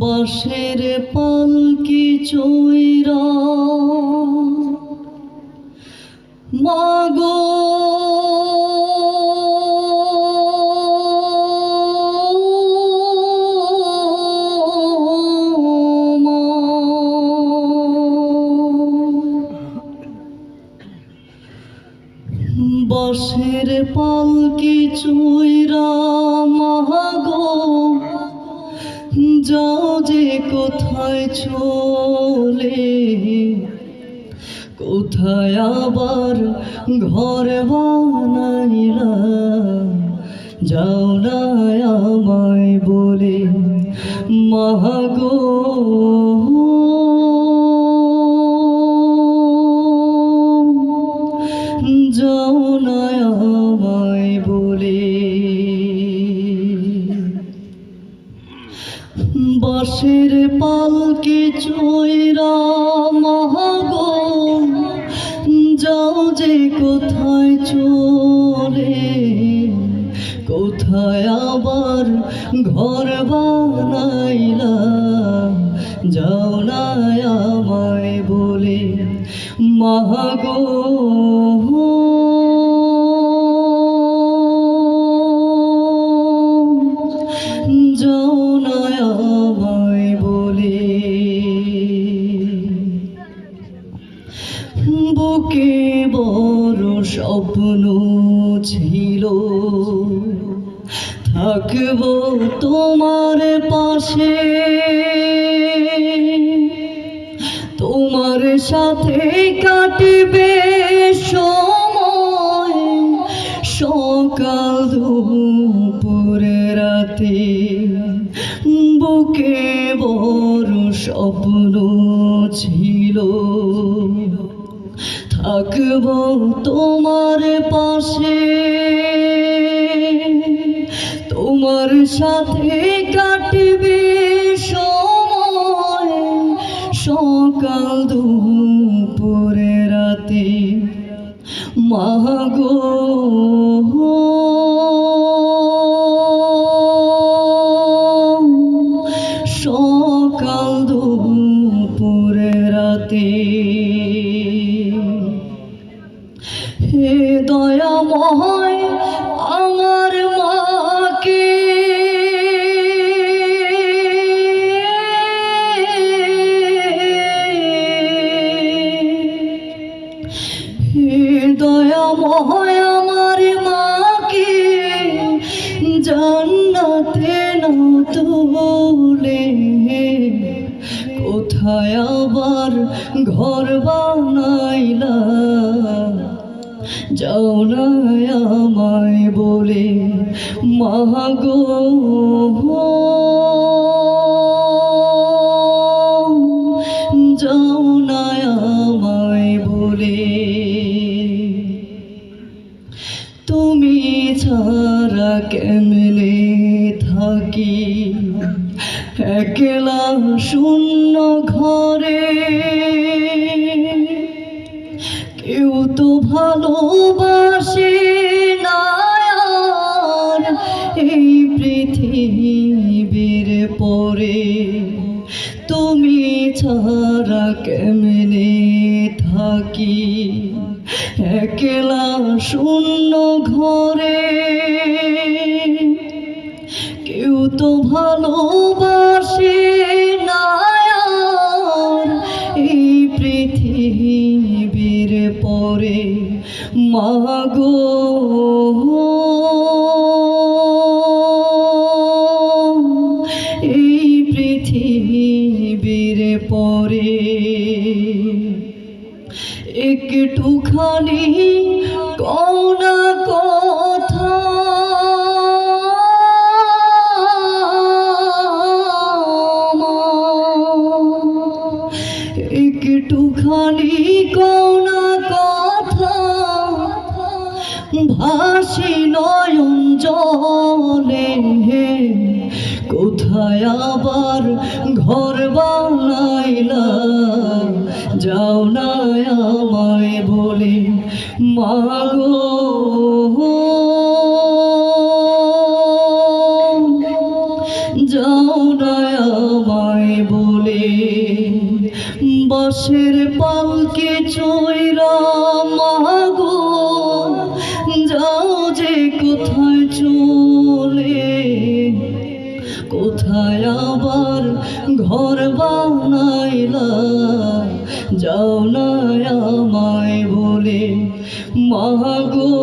বাঁশের পালকি চৈরা? মাগো বসের পালকি চুইরা মাগো যাও যে কোথায় চলে, কোথায় আবার ঘর বানাইলা? যাও না আমায় বলে মাগো যাও না আমায় বলে। বাঁশের পালকে চৈরা মহাগো যাও যে কোথায় চলে, কোথায় আবার ঘর বানাইলা। যাও না আমায় বলে মহাগো বুকে বড় স্বপ্ন ছিল। থাকব তোমার পাশে, তোমার সাথে কাটবে সময়। সকাল রাতে বুকে বড় স্বপ্ন ছিল। থাকব তোমার পাশে। তোমার সাথে কাটবে সময়। সকাল দুপুরে রাতে। মাগো দয়াময় আমার মাকে, জান্নাতে না তুলে। কোথায় আবার ঘর বানাইলা? যাও না আমায় বলে মাগো ছাড়া কেমনে থাকি? একলা শূন্য ঘরে। কেউ তো ভালোবাসে না এই পৃথিবীর পরে। তুমি ছাড়া কেমনে থাকি? একলা শূন্য ঘরে। কেউ তো ভালোবাসে না এই পৃথিবীর পরে। মাগো এই পৃথিবীর একটুখানি কৌনা কথা। একটুখানি কৌনা কথা। ভাসি নয়ন জলে কোথায় আবার ঘর বানাইলা যাও না আমায় বলে মাগো যাও না বাসের পালকে যাও না আমায় বলে মাগো